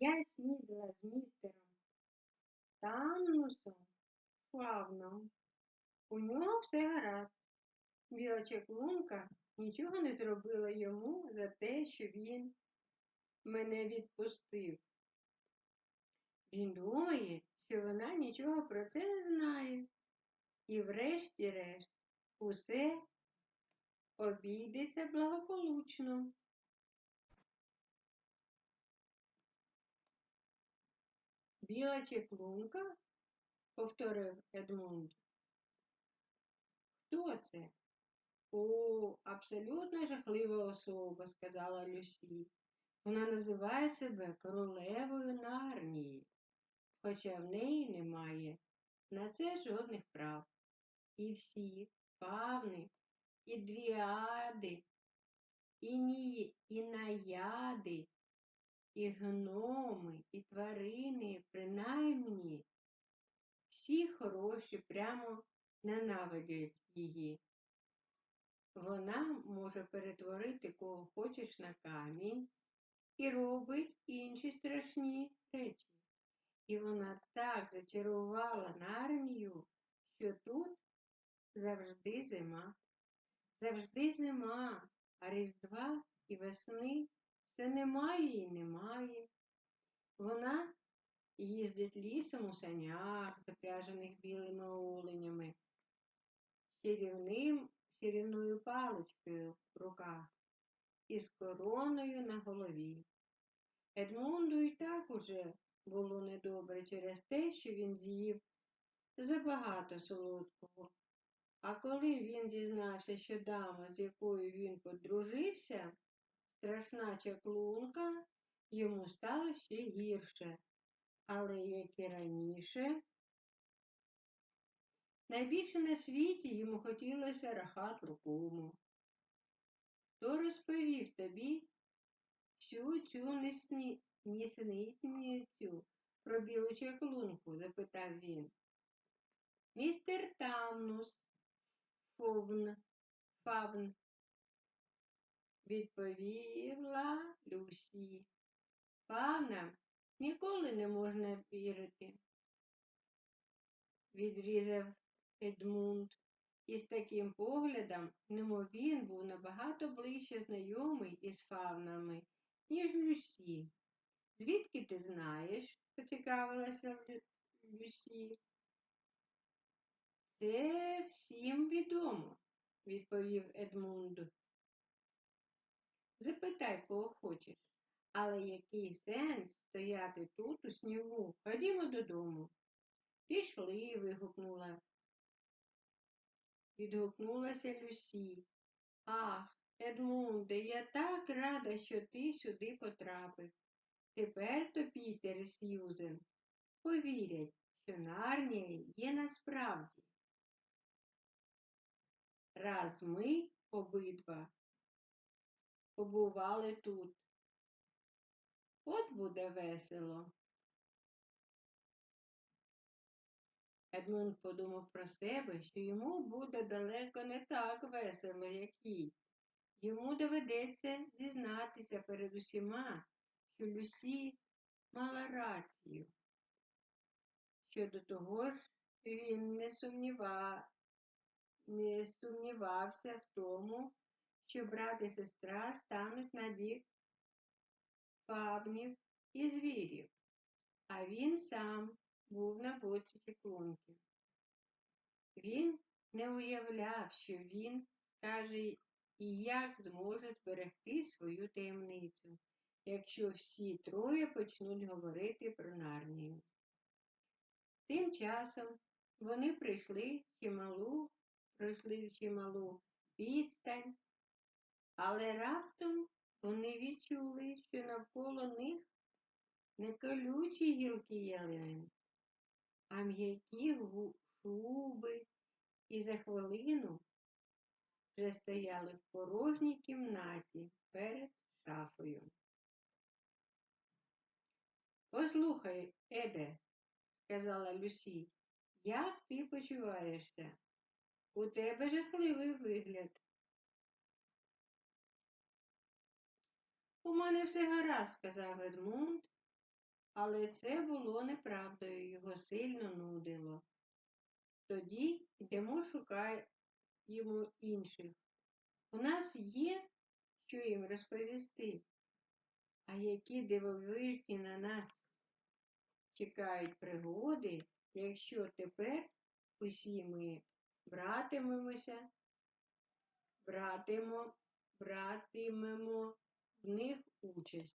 Я снідала з містером Тамнусом Фавном. У нього все гаразд. Біла чеклунка нічого не зробила йому за те, що він мене відпустив. Він думає, що вона нічого про це не знає. І врешті-решт усе обійдеться благополучно. Біла чеклунка? повторив Едмунд. Хто це? О, абсолютно жахлива особа, сказала Люсі. Вона називає себе королевою Нарнії, хоча в неї немає на це жодних прав. І всі фавни, і дріади, і, ні, і наяди, і гноми, і тварини, принаймні, всі хороші прямо ненавидять її. Вона може перетворити кого хочеш на камінь і робить інші страшні речі. І вона так зачарувала нарнію, що тут завжди зима. Завжди зима, а Різдва і весни все немає і немає. Вона їздить лісом у санях, запряжених білими оленями, чарівним, чарівною паличкою в руках і з короною на голові. Едмунду і так уже було недобре через те, що він з'їв забагато солодкого. А коли він дізнався, що дама, з якою він подружився, страшна чаклунка, йому стало ще гірше. Але як і раніше, найбільше на світі йому хотілося рахат лукуму. Хто розповів тобі всю цю несні... нісенітницю про білу чаклунку? запитав він. Містер Тамнус Фовн, Фавн, відповіла Люсі. Фавна ніколи не можна вірити, відрізав Едмунд. І з таким поглядом, немов він був набагато ближче знайомий із фавнами, ніж Люсі. Звідки ти знаєш? поцікавилася Люсі. Це всім відомо, відповів Едмунд. Запитай, кого хочеш, але який сенс стояти тут у снігу? Ходімо додому. Пішли, вигукнула. Відгукнулася Люсі. Ах, Едмунде, я так рада, що ти сюди потрапив. Тепер то Пітер і Сьюзен повірять, що Нарнія є насправді. Раз ми обидва побували тут. От буде весело. Едмунд подумав про себе, що йому буде далеко не так весело, як їй. Йому доведеться зізнатися перед усіма, що Люсі мала рацію. Щодо того ж, він не сумнівав, не сумнівався в тому, що брат і сестра стануть на бік павнів і звірів, а він сам був на боці чеклунки. Він не уявляв, що він скаже і як зможе зберегти свою таємницю, якщо всі троє почнуть говорити про нарнію. Тим часом вони прийшли чималу, пройшли чималу відстань, але раптом вони відчули, що навколо них не колючі гілки ялин, а м'які шуби, і за хвилину вже стояли в порожній кімнаті перед шафою. Послухай, Еде, сказала Люсі, як ти почуваєшся? У тебе жахливий вигляд. У мене все гаразд, сказав Едмунд Але це було неправдою, його сильно нудило. Тоді йдемо шукаємо інших. У нас є, що їм розповісти, а які дивовижні на нас чекають пригоди, якщо тепер усі ми братимемося, братимо, братимемо в них участь.